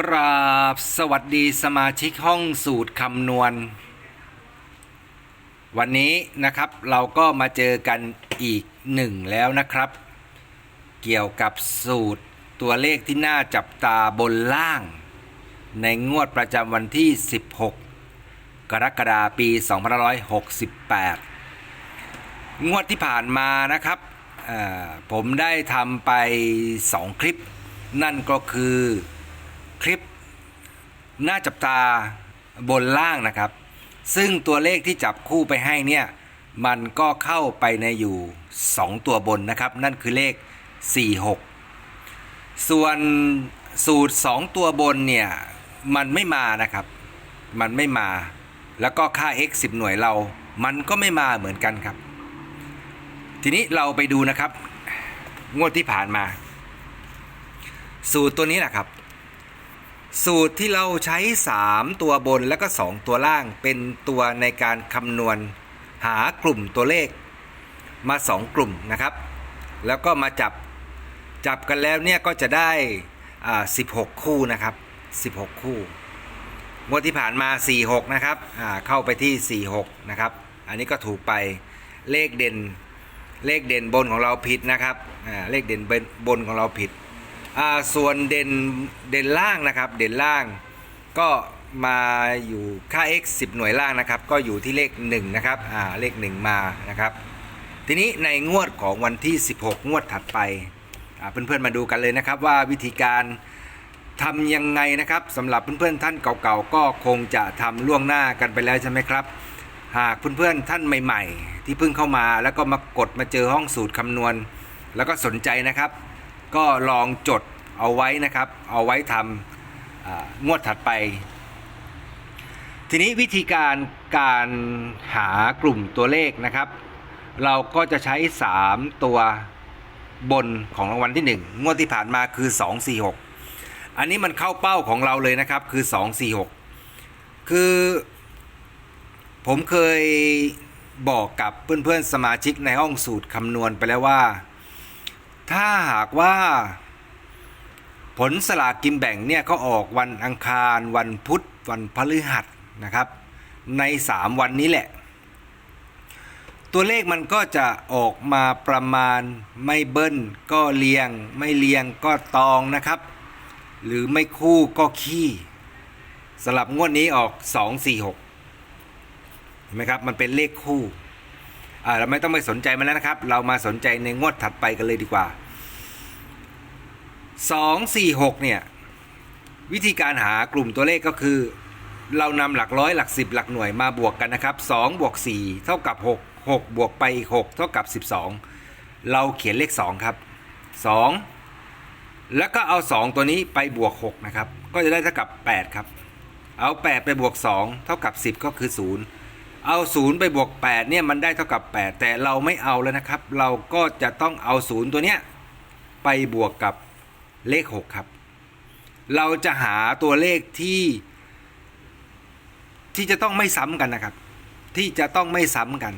กราบสวัสดีสมาชิกห้องสูตรคำนวณ วันนี้นะครับเราก็มาเจอกันอีกหนึ่งแล้วนะครับ เกี่ยวกับสูตรตัวเลขที่น่าจับตาบนล่าง ในงวดประจำวันที่ 16 กรกฎาคมปี 2568 งวดที่ผ่านมานะครับผมได้ทำไป 2 คลิป นั่นก็คือ คลิปหน้าจับตาบนล่างนะครับ ซึ่งตัวเลขที่จับคู่ไปให้เนี่ยมันก็เข้าไปในอยู่ 2 ตัวบนนะครับ นั่นคือเลข 46 ส่วนสูตร 2 ตัวบนเนี่ยมันไม่มานะครับ มันไม่มา แล้วก็ค่า x 10 หน่วยเรา มันก็ไม่มาเหมือนกันครับ ทีนี้เราไปดูนะครับ งวดที่ผ่านมา สูตรตัวนี้แหละครับ สูตรที่เราใช้ 3 ตัวบนแล้วก็ 2 ตัวล่างเป็นตัวในการคำนวณหากลุ่มตัวเลขมา 2 กลุ่มนะครับ แล้วก็มาจับจับกันแล้วเนี่ยก็จะได้อ่า16 คู่นะครับ 16 คู่งวดที่ผ่านมา 46 นะครับอ่าเข้าไปที่ 46 นะครับ อันนี้ก็ถูกไปเลขเด่นเลขเด่นบนของเราผิดนะครับอ่าเลขเด่นบนบนของเราผิด อ่าส่วนเด่นเด่นล่างนะครับ เด่นล่าง ก็มาอยู่ค่า x 10 หน่วยล่างนะครับ ก็อยู่ที่เลข1นะครับอ่าเลข 1 มานะครับ ทีนี้ในงวดของวันที่ 16 งวดถัดไปอ่าเพื่อนๆมาดูกันเลยนะครับว่าวิธีการทำยังไงนะครับสำหรับเพื่อนๆท่านเก่าๆก็คงจะทำล่วงหน้ากันไปแล้วใช่ไหมครับ หากเพื่อนๆท่านใหม่ ๆ ที่เพิ่งเข้ามาแล้วก็มากดมาเจอห้องสูตรคำนวณ แล้วก็สนใจนะครับ ก็ลองจดเอาไว้นะครับ เอาไว้ทำงวดถัดไป ทีนี้วิธีการการหากลุ่มตัวเลขนะครับ เราก็จะใช้ 3 ตัวบนของรางวัลที่ 1 งวดที่ผ่านมาคือ 246 อันนี้มันเข้าเป้าของเราเลยนะครับคือ 246 คือผมเคยบอกกับเพื่อนๆสมาชิกในห้องสูตรคำนวณไปแล้วว่า ถ้าหากว่า ผลสลากกินแบ่งเนี่ยเขาออกวันอังคาร วันพุธวันพฤหัสนะครับ ใน 3 วันนี้แหละ ตัวเลขมันก็จะออกมาประมาณไม่เบิ้ลก็เลียง ไม่เลียงก็ตองนะครับ หรือไม่คู่ก็ขี้สลับงวดนี้ออก 2 4 6เห็นไหมครับ มันเป็นเลขคู่ เราไม่ต้องไปสนใจมันแล้วนะครับ เรามาสนใจในงวดถัดไปกันเลยดีกว่า 2 4 6เนี่ยวิธีการหากลุ่มตัวเลขก็คือ เรานำหลักร้อยหลักสิบหลักหน่วยมาบวกกันนะครับ2บวก4เท่ากับ 6 6 บวกไปอีก6เท่ากับ 12 เราเขียนเลข 2 ครับ 2 แล้วก็เอา 2 ตัวนี้ไปบวก 6 นะครับ ก็จะได้เท่ากับ 8 ครับ เอา 8 ไปบวก 2 เท่ากับ 10 ก็คือ 0 เอา0ไปบวก8เนี่ยมันได้เท่ากับ 8 แต่เราไม่เอาแล้วนะครับ เราก็จะต้องเอา0ตัวเนี้ยไปบวกกับเลข 6 ครับ เราจะหาตัวเลขที่ ที่จะต้องไม่ซ้ำกันนะครับ ที่จะต้องไม่ซ้ำกัน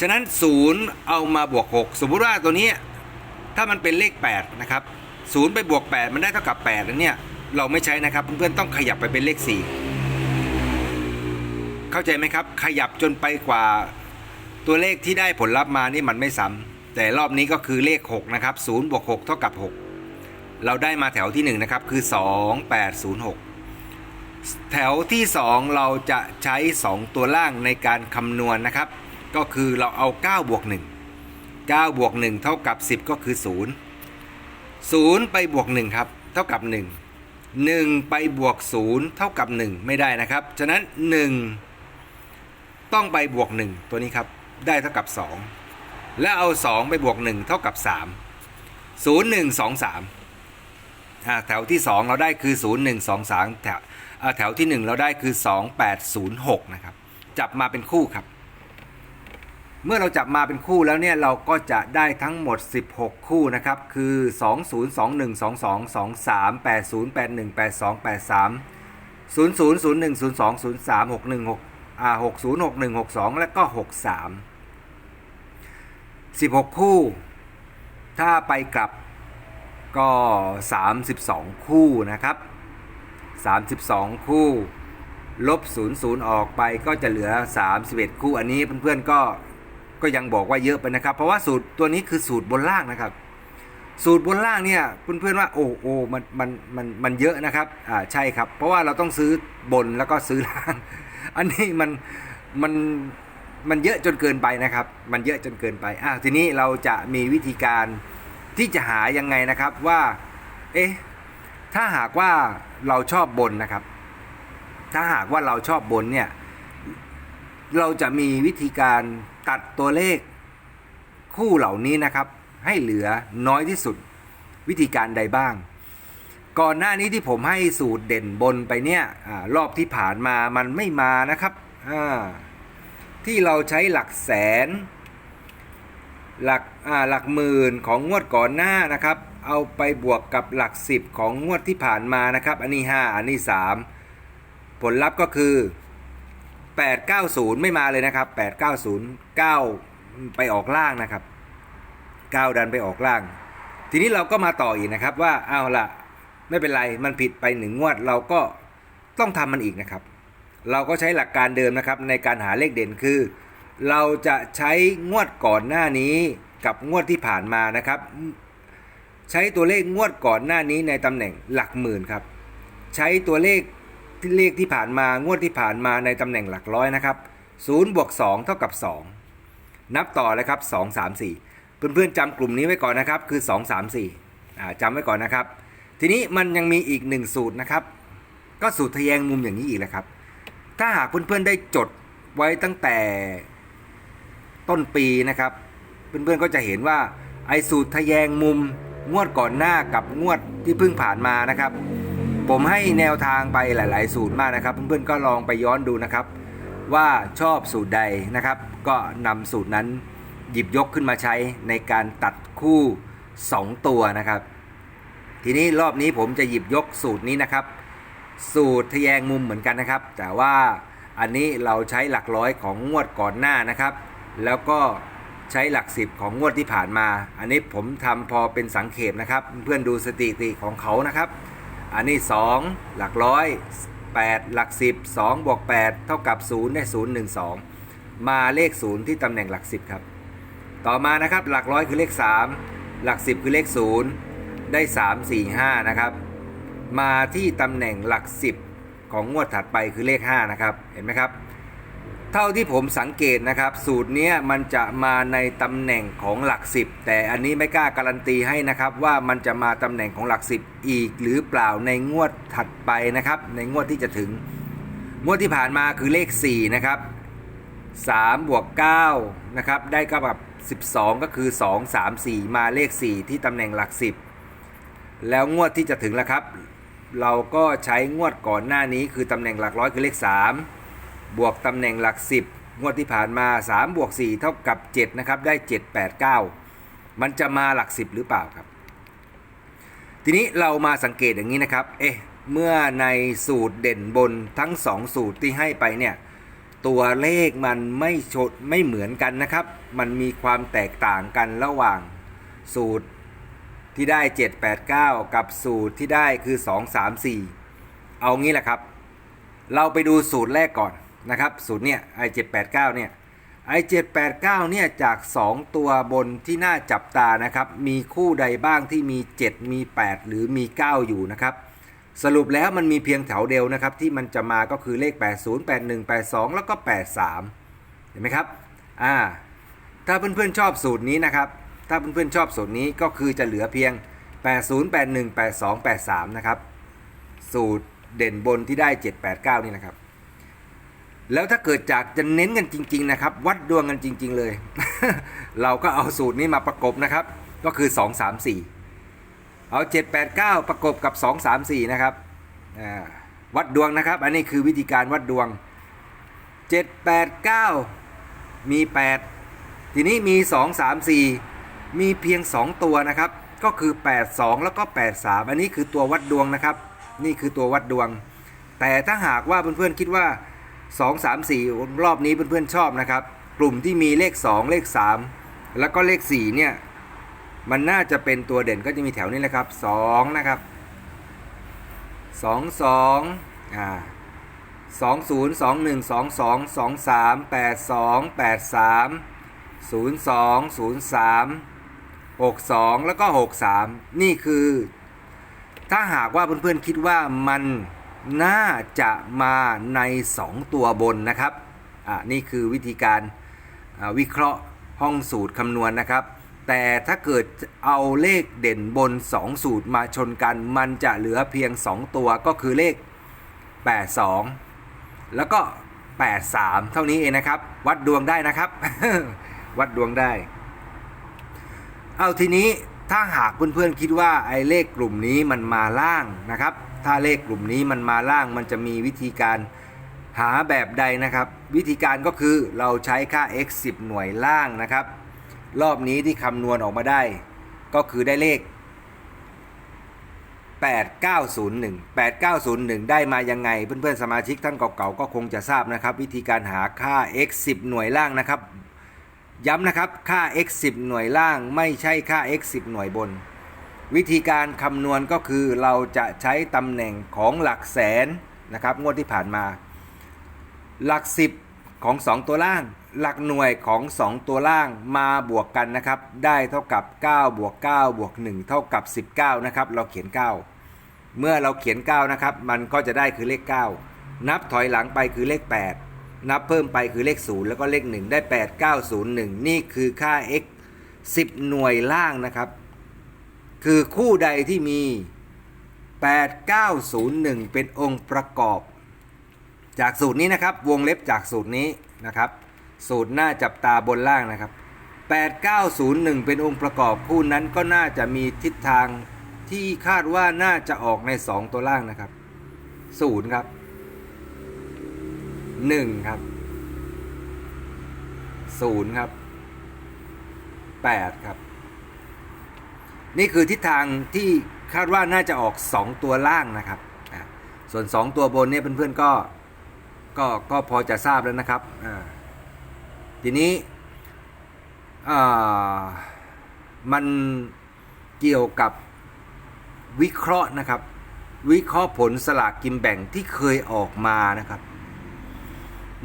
ฉะนั้น 0 เอามาบวก 6 สมมุติว่าตัวนี้ถ้ามันเป็นเลข 8 นะครับ 0 ไปบวก 8 มันได้เท่ากับ8แล้วเนี่ยเราไม่ใช้นะครับเพื่อนๆต้องขยับไปเป็นเลข 4 เข้าใจไหมครับ ขยับจนไปกว่า ตัวเลขที่ได้ผลลัพธ์มานี่มันไม่ซ้ำแต่รอบนี้ก็คือเลข 6 นะครับ0บวก6เท่ากับ 6 เราได้มาแถวที่ 1 นะครับ คือ 2 8 0 6 แถวที่ 2 เราจะใช้ 2 ตัวล่างในการคำนวณนะครับ ก็คือเราเอา9บวก1 9บวก1เท่ากับ 10 ก็คือ 0 0 ไปบวก 1 ครับ เท่ากับ 1 1 ไปบวก 0 เท่ากับ 1 ไม่ได้นะครับ ฉะนั้น 1 ต้องไปบวก 1 ตัวนี้ครับ ได้เท่ากับ 2 แล้วเอา 2 ไปบวก 1 เท่ากับ 3 0 1 2 3อแถวที่ 2 เราได้คือ 0 1 2 3 แถวแถวที่ 1 เราได้คือ 2 8 0 6 นะครับ จับมาเป็นคู่ครับ เมื่อเราจับมาเป็นคู่แล้วเนี่ย เราก็จะได้ทั้งหมด 16 คู่นะครับ คือ 2 0 2 1 2 2 2 3 8 0 8 1 8 2 8 3 0 0 0 1 0 2 0 3 6 1 6 2 1 2 2 2 3 8 0 8 1 8 2 8 3 0 0 0 1 0 2 0 3 6 1 6อ่า6 0 6 1 6 2แล้วก็6 3 16คู่ ถ้าไปกลับก็32คู่นะครับ32คู่ ลบ0 0ออกไปก็จะเหลือ31คู่อันนี้เพื่อนๆก็ก็ยังบอกว่าเยอะไปนะครับ เพราะว่าสูตรตัวนี้คือสูตรบนล่างนะครับ สูตรบนล่างเนี่ยเพื่อนๆว่าโอ้โอ้มันมันมันมันเยอะนะครับอ่าใช่ครับ เพราะว่าเราต้องซื้อบนแล้วก็ซื้อล่าง อันนี้มันมันมันเยอะจนเกินไปนะครับ มันเยอะจนเกินไปอะทีนี้เราจะมีวิธีการที่จะหายังไงนะครับว่า เอ๊ะ ถ้าหากว่าเราชอบบนนะครับ ถ้าหากว่าเราชอบบนเนี่ย เราจะมีวิธีการตัดตัวเลขคู่เหล่านี้นะครับ ให้เหลือน้อยที่สุดวิธีการใดบ้าง ก่อนหน้านี้ที่ผมให้สูตรเด่นบนไปเนี่ยอรอบที่ผ่านมามันไม่มานะครับ ที่เราใช้หลักแสน หลักหลักหมื่นของงวดก่อนหน้านะครับ เอาไปบวกกับหลักสิบของงวดที่ผ่านมานะครับ อันนี้ 5 อันนี้ 3 ผลลัพธ์ก็คือ 890 ไม่มาเลยนะครับ 890 9 ไปออกล่างนะครับ 9 ดันไปออกล่าง ทีนี้เราก็มาต่ออีกนะครับว่าเอาละ ไม่เป็นไรมันผิดไปหนึ่งงวดเราก็ต้องทำมันอีกนะครับ เราก็ใช้หลักการเดิมนะครับในการหาเลขเด่นคือ เราจะใช้งวดก่อนหน้านี้กับงวดที่ผ่านมานะครับ ใช้ตัวเลขงวดก่อนหน้านี้ในตำแหน่งหลักหมื่นครับ ใช้ตัวเลขที่เลขที่ผ่านมางวดที่ผ่านมาในตำแหน่งหลักร้อยนะครับ0บวก2เท่ากับ 2 นับต่อเลยครับ2 3 4 เพื่อนๆจำกลุ่มนี้ไว้ก่อนนะครับคือ 2 3 4อ่าจำไว้ก่อนนะครับ ทีนี้มันยังมีอีกหนึ่งสูตรนะครับ ก็สูตรทะแยงมุมอย่างนี้อีกแหละครับ ถ้าหากเพื่อนๆได้จดไว้ตั้งแต่ต้นปีนะครับ เพื่อนๆก็จะเห็นว่าไอสูตรทะแยงมุมงวดก่อนหน้ากับงวดที่เพิ่งผ่านมานะครับ ผมให้แนวทางไปหลาย ๆ สูตรมากนะครับ เพื่อนๆก็ลองไปย้อนดูนะครับ ว่าชอบสูตรใดนะครับ ก็นำสูตรนั้นหยิบยกขึ้นมาใช้ในการตัดคู่ 2 ตัวนะครับ ทีนี้รอบนี้ผมจะหยิบยกสูตรนี้นะครับ สูตรทแยงมุมเหมือนกันนะครับ แต่ว่าอันนี้เราใช้หลักร้อยของงวดก่อนหน้านะครับ แล้วก็ใช้หลักสิบของงวดที่ผ่านมา อันนี้ผมทำพอเป็นสังเขปนะครับ เพื่อนดูสถิติของเขานะครับ อันนี้ 2 หลักร้อย8 หลัก 10 2บวก8เท่ากับ 0 ได้ 0 1 2 มาเลข 0 ที่ตำแหน่งหลัก 10 ครับ ต่อมานะครับ หลักร้อยคือเลข 3 หลัก 10 คือเลข 0 ได้ 3 4 5 นะครับ มาที่ตำแหน่งหลัก 10 ของงวดถัดไปคือเลข 5 นะครับ เห็นไหมครับ เท่าที่ผมสังเกตนะครับ สูตรนี้มันจะมาในตำแหน่งของหลัก 10 แต่อันนี้ไม่กล้าการันตีให้นะครับ ว่ามันจะมาตำแหน่งของหลัก 10 อีกหรือเปล่าในงวดถัดไปนะครับ ในงวดที่จะถึง งวดที่ผ่านมาคือเลข 4 นะครับ3บวก9นะครับ ได้กับแบบ12 ก็คือ 2 3 4 มาเลข 4 ที่ตำแหน่งหลัก 10 แล้วงวดที่จะถึงแล้วครับ เราก็ใช้งวดก่อนหน้านี้คือตำแหน่งหลักร้อยคือเลข 3 บวกตำแหน่งหลัก 10 งวดที่ผ่านมา 3 บวก 4 เท่ากับ 7 นะครับ ได้ 7 8 9 มันจะมาหลัก 10 หรือเปล่าครับ ทีนี้เรามาสังเกตอย่างนี้นะครับ เอ๊ะ เมื่อในสูตรเด่นบนทั้ง 2 สูตรที่ให้ไปเนี่ย ตัวเลขมันไม่ชดไม่เหมือนกันนะครับ มันมีความแตกต่างกันระหว่างสูตร ที่ได้ 789 กับสูตรที่ได้คือ 2 3 4 เอางี้แหละครับ เราไปดูสูตรแรกก่อนนะครับ สูตรเนี่ยไอ789 เนี่ยไอ789 เนี่ย จาก 2 ตัวบนที่น่าจับตานะครับ มีคู่ใดบ้างที่มี 7 มี 8 หรือมี 9 อยู่นะครับ สรุปแล้วมันมีเพียงแถวเดียวนะครับ ที่มันจะมาก็คือเลข 80 81 82 แล้วก็ 83 เห็นไหมครับ อ่า ถ้าเพื่อนๆชอบสูตรนี้นะครับ ถ้าเพื่อนๆชอบสูตรนี้ก็คือจะเหลือเพียง 80 81 82 83 นะครับ สูตรเด่นบนที่ได้ 789 นี่นะครับ แล้วถ้าเกิดจากจะเน้นกันจริง ๆ นะครับ วัดดวงกันจริง ๆ เลย เราก็เอาสูตรนี้มาประกบนะครับ ก็คือ 2 3 4 เอา 789 ประกบกับ 2 3 4 นะครับวัดดวงนะครับ อันนี้คือวิธีการวัดดวง 789 มี 8 ทีนี้มี 2 3 4 มีเพียง 2 ตัวนะครับ ก็คือ 82 แล้วก็ 83 อันนี้คือตัววัดดวงนะครับ นี่คือตัววัดดวง แต่ถ้าหากว่าเพื่อนๆคิดว่า 2 3 4 รอบนี้เพื่อนๆชอบนะครับ กลุ่มที่มีเลข 2 เลข 3 แล้วก็เลข 4 เนี่ย มันน่าจะเป็นตัวเด่นก็จะมีแถวนี้แหละครับสองนะครับสองสองอ่าสองศูนย์สอ งหนึ่งสองสองสองสามแปดสองแปดสามศูนย์สองศูนย์สามหกสองแล้วก็หกสามนี่คือ ถ้าหากว่าเพื่อนๆคิดว่ามันน่าจะมาใน 2 ตัวบนนะครับอ่านี่คือวิธีการวิเคราะห์ห้องสูตรคำนวณนะครับ แต่ถ้าเกิดเอาเลขเด่นบน 2 สูตรมาชนกัน มันจะเหลือเพียง 2 ตัวก็คือเลข 82 แล้วก็ 83 เท่านี้เองนะครับ วัดดวงได้นะครับ วัดดวงได้ เอาทีนี้ถ้าหากเพื่อนๆคิดว่าไอ้เลขกลุ่มนี้มันมาล่างนะครับ ถ้าเลขกลุ่มนี้มันมาล่างมันจะมีวิธีการหาแบบใดนะครับ วิธีการก็คือเราใช้ค่า x 10 หน่วยล่างนะครับ รอบนี้ที่คำนวณออกมาได้ ก็คือได้เลข 8901 8901 ได้มายังไง เพื่อนๆสมาชิกท่านเก่าๆก็คงจะทราบนะครับ วิธีการหาค่า x 10 หน่วยล่างนะครับ ย้ำนะครับ ค่า x 10หน่วยล่างไม่ใช่ค่า x 10หน่วยบน วิธีการคำนวณก็คือเราจะใช้ตำแหน่งของหลักแสนนะครับ งวดที่ผ่านมา หลัก 10 ของ 2 ตัวล่าง หลักหน่วยของ 2 ตัวล่างมาบวกกันนะครับ ได้เท่ากับ 9 บวก 9 บวก 1 เท่ากับ 19 นะครับ เราเขียน 9 เมื่อเราเขียน 9 นะครับ มันก็จะได้คือเลข 9 นับถอยหลังไปคือเลข 8 นับเพิ่มไปคือเลข 0 แล้วก็เลข 1 ได้ 8 9 0 1 นี่คือค่า x 10 หน่วยล่างนะครับ คือคู่ใดที่มี 8901 เป็นองค์ประกอบ จากสูตรนี้นะครับ วงเล็บจากสูตรนี้นะครับ สูตรหน้าจับตาบนล่างนะครับ 8901 เป็นองค์ประกอบคู่นั้นก็น่าจะมีทิศทางที่คาดว่าน่าจะออกใน 2 ตัวล่างนะครับ 0 ครับ 1ครับ0ครับ8ครับ นี่คือทิศทางที่คาดว่าน่าจะออก2ตัวล่างนะครับส่วน2ตัวบนเนี่ยเพื่อนๆก็ก็ก็พอจะทราบแล้วนะครับทีนี้มันเกี่ยวกับวิเคราะห์นะครับ วิเคราะห์ผลสลากกินแบ่งที่เคยออกมานะครับ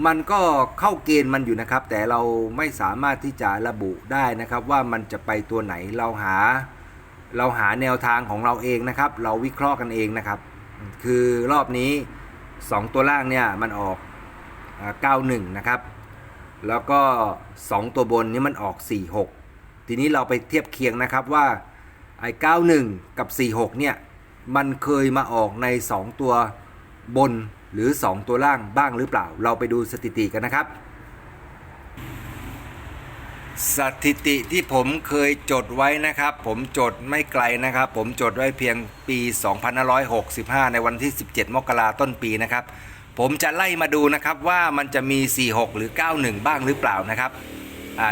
มันก็เข้าเกณฑ์มันอยู่นะครับ แต่เราไม่สามารถที่จะระบุได้นะครับ ว่ามันจะไปตัวไหนเราหา เราหาแนวทางของเราเองนะครับ เราวิเคราะห์กันเองนะครับ คือรอบนี้ 2 ตัวล่างเนี่ยมันออกอ่า91 นะครับ แล้วก็ 2 ตัวบนนี้มันออก 46 ทีนี้เราไปเทียบเคียงนะครับว่าไอ้91 กับ 46 เนี่ยมันเคยมาออกใน 2 ตัวบน หรือ 2 ตัวล่างบ้างหรือเปล่า เราไปดูสถิติกันนะครับ สถิติที่ผมเคยจดไว้นะครับ ผมจดไม่ไกลนะครับ ผมจดไว้เพียงปี 2565 ในวันที่ 17 มกราต้นปีนะครับ ผมจะไล่มาดูนะครับว่ามันจะมี 46 หรือ 91 บ้างหรือเปล่านะครับ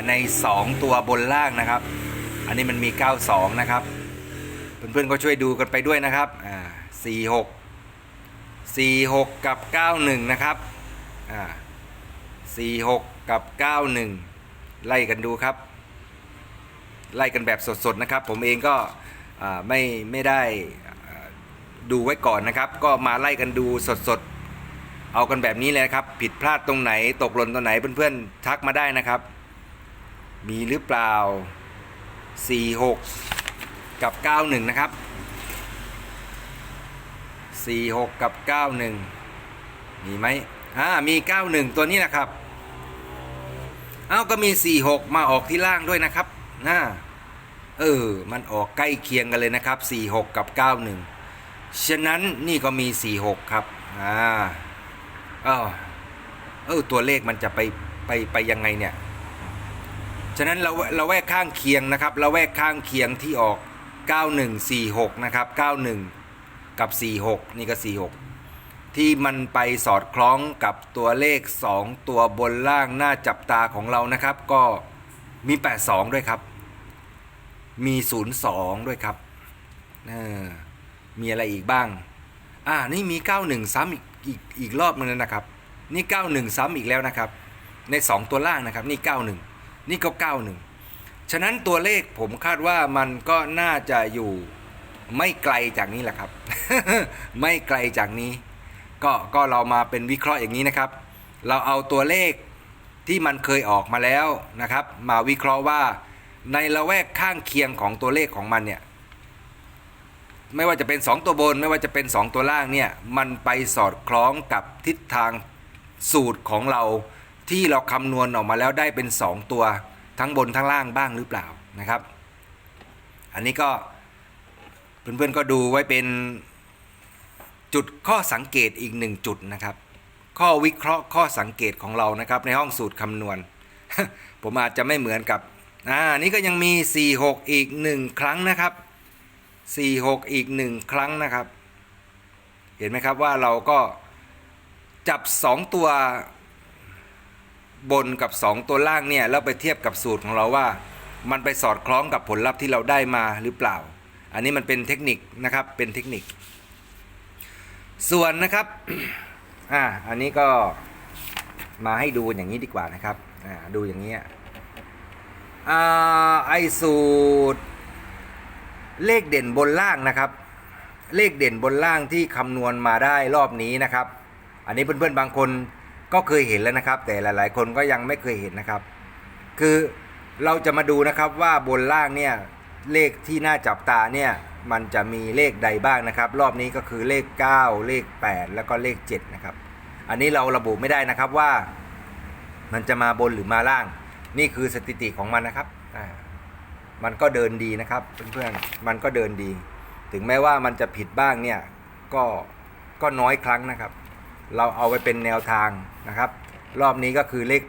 ใน 2 ตัวบนล่างนะครับ อันนี้มันมี 92 นะครับ เพื่อนๆก็ช่วยดูกันไปด้วยนะครับอ่า46 46 กับ 91 นะครับอ่า46 กับ 91 ไล่กันดูครับ ไล่กันแบบสดๆนะครับ ผมเองก็ไม่ไม่ได้ดูไว้ก่อนนะครับ ก็มาไล่กันดูสดๆ เอากันแบบนี้เลยครับ ผิดพลาดตรงไหนตกหล่นตรงไหนเพื่อนๆ ทักมาได้นะครับ มีหรือเปล่า 46 กับ 91 นะครับ 46กับ91มีไหมอ่ามี91ตัวนี้นะครับ เอาก็มี46มาออกที่ล่างด้วยนะครับนะเออ มันออกใกล้เคียงกันเลยนะครับ46กับ91ฉะนั้นนี่ก็มี46ครับ อ่าอ้าวเออตัวเลขมันจะไปไปไปยังไงเนี่ยฉะนั้นเราเราแวกข้างเคียงนะครับเราแวกข้างเคียงที่ออก 9146 นะครับ 91 กับ 46 นี่ก็ 46 ที่มันไปสอดคล้องกับตัวเลข 2 ตัวบนล่างหน้าจับตาของเรานะครับ ก็มี 82 ด้วยครับ มี 02 ด้วยครับเออมีอะไรอีกบ้าง อ่า นี่มี 91 ซ้ำอีกอีกอีกรอบนึงแล้วนะครับ นี่ 91 ซ้ำอีกแล้วนะครับ ใน 2 ตัวล่างนะครับ นี่ 91 นี่ก็ 91 ฉะนั้นตัวเลขผมคาดว่ามันก็น่าจะอยู่ ไม่ไกลจากนี้แหละครับ ไม่ไกลจากนี้ ก็ก็เรามาเป็นวิเคราะห์อย่างนี้นะครับ เราเอาตัวเลขที่มันเคยออกมาแล้วนะครับ มาวิเคราะห์ว่าในละแวกข้างเคียงของตัวเลขของมันเนี่ยไม่ว่าจะเป็น 2 ตัวบน ไม่ว่าจะเป็น 2 ตัวล่างเนี่ยมันไปสอดคล้องกับทิศทางสูตรของเราที่เราคำนวณออกมาแล้วได้เป็น 2 ตัวทั้งบนทั้งล่างบ้างหรือเปล่านะครับ อันนี้ก็ เพื่อนๆก็ดูไว้เป็นจุดข้อสังเกตอีกหนึ่งจุดนะครับ ข้อวิเคราะห์ข้อสังเกตของเรานะครับ ในห้องสูตรคำนวณ ผมอาจจะไม่เหมือนกับอ่านี่ก็ยังมี 46 อีกหนึ่งครั้งนะครับ 46 อีกหนึ่งครั้งนะครับ เห็นไหมครับว่าเราก็จับ 2 ตัวบนกับ 2 ตัวล่างเนี่ยแล้วไปเทียบกับสูตรของเราว่า มันไปสอดคล้องกับผลลัพธ์ที่เราได้มาหรือเปล่า อันนี้มันเป็นเทคนิคนะครับเป็นเทคนิค ส่วนนะครับอ่าอันนี้ก็มาให้ดูอย่างนี้ดีกว่านะครับอ่าดูอย่างนี้อ่าไอสูตร เลขเด่นบนล่างนะครับ เลขเด่นบนล่างที่คำนวณมาได้รอบนี้นะครับ อันนี้เพื่อนๆบางคนก็เคยเห็นแล้วนะครับ แต่หลาย ๆ คนก็ยังไม่เคยเห็นนะครับ คือเราจะมาดูนะครับว่าบนล่างเนี่ย เลขที่น่าจับตาเนี่ยมันจะมีเลขใดบ้างนะครับ รอบนี้ก็คือเลข 9 เลข 8 แล้วก็เลข7นะครับอันนี้เราระบุไม่ได้นะครับว่า มันจะมาบนหรือมาล่าง นี่คือสถิติของมันนะครับอ่ามันก็เดินดีนะครับเพื่อนๆมันก็เดินดี ถึงแม้ว่ามันจะผิดบ้างเนี่ยก็ก็น้อยครั้งนะครับ เราเอาไว้เป็นแนวทางนะครับ รอบนี้ก็คือเลข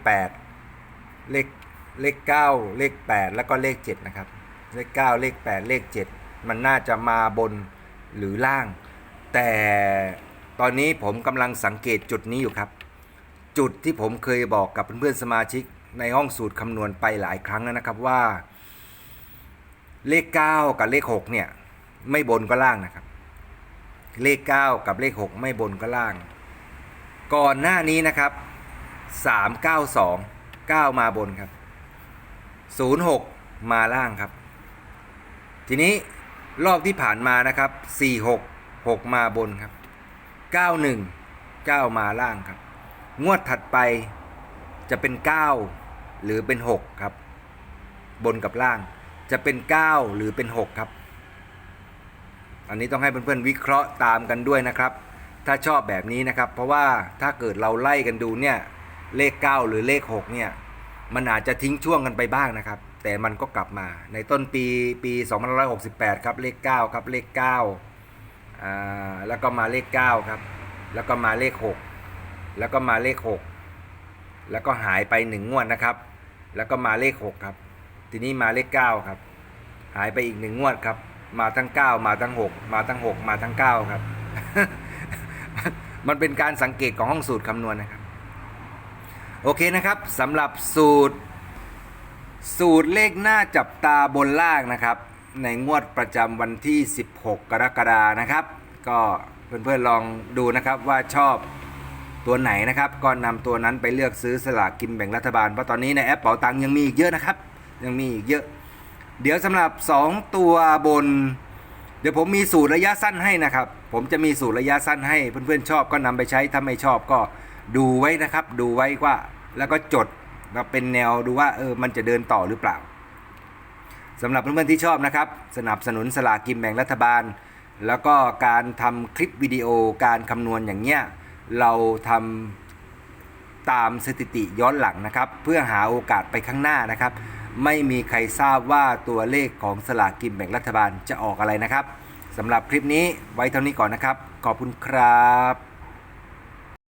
8 เลขเลข 9 เลข 8 แล้วก็เลข 7 นะครับ เลข 9 เลข 8 เลข 7 มันน่าจะมาบนหรือล่าง แต่ตอนนี้ผมกำลังสังเกตจุดนี้อยู่ครับ จุดที่ผมเคยบอกกับเพื่อนๆสมาชิกในห้องสูตรคำนวณไปหลายครั้งแล้วนะครับว่า เลข 9 กับเลข 6 เนี่ย ไม่บนก็ล่างนะครับ เลข 9 กับเลข 6 ไม่บนก็ล่าง ก่อนหน้านี้นะครับ 3 9 2 9 มาบนครับ 06 มาล่างครับ ทีนี้รอบที่ผ่านมานะครับ 46 6 มาบนครับ 91 9 มาล่างครับ งวดถัดไปจะเป็น 9 หรือเป็น 6 ครับ บนกับล่างจะเป็น 9 หรือเป็น 6 ครับ อันนี้ต้องให้เพื่อนๆวิเคราะห์ตามกันด้วยนะครับ ถ้าชอบแบบนี้นะครับ เพราะว่าถ้าเกิดเราไล่กันดูเนี่ยเลข 9 หรือเลข 6 เนี่ยมันอาจจะทิ้งช่วงกันไปบ้างนะครับ แต่มันก็กลับมาในต้นปีปี2568 ครับเลข 9 ครับเลข9อ่าแล้วก็มาเลข 9 ครับ แล้วก็มาเลข 6 แล้วก็มาเลข 6 แล้วก็หายไปหนึ่งงวดนะครับ แล้วก็มาเลข 6 ครับ ทีนี้มาเลข 9 ครับ หายไปอีกหนึ่งงวดครับ มาทั้ง 9 มาทั้ง 6 มาทั้ง 6 มาทั้ง 9 ครับ มันเป็นการสังเกตของห้องสูตรคำนวณนะครับ โอเคนะครับสำหรับสูตร สูตรเลขหน้าจับตาบนล่างนะครับ ในงวดประจำวันที่ 16 กรกฎานะครับ ก็เพื่อนๆลองดูนะครับว่าชอบตัวไหนนะครับก็นำตัวนั้นไปเลือกซื้อสลากกินแบ่งรัฐบาลเพราะตอนนี้ในแอปเป๋าตังยังมีอีกเยอะนะครับ ยังมีอีกเยอะ เดี๋ยวสำหรับ 2 ตัวบน เดี๋ยวผมมีสูตรระยะสั้นให้นะครับ ผมจะมีสูตรระยะสั้นให้เพื่อนๆชอบก็นำไปใช้ถ้าไม่ชอบก็ดูไว้นะครับ ดูไว้ว่าแล้วก็จด มาเป็นแนวดูว่าเออมันจะเดินต่อหรือเปล่าสำหรับเพื่อนๆที่ชอบนะครับ สนับสนุนสลากกินแบ่งรัฐบาล แล้วก็การทำคลิปวิดีโอการคำนวณอย่างเงี้ยเราทำตามสถิติย้อนหลังนะครับ เพื่อหาโอกาสไปข้างหน้านะครับ ไม่มีใครทราบว่าตัวเลขของสลากกินแบ่งรัฐบาลจะออกอะไรนะครับสำหรับคลิปนี้ไว้เท่านี้ก่อนนะครับ ขอบคุณครับ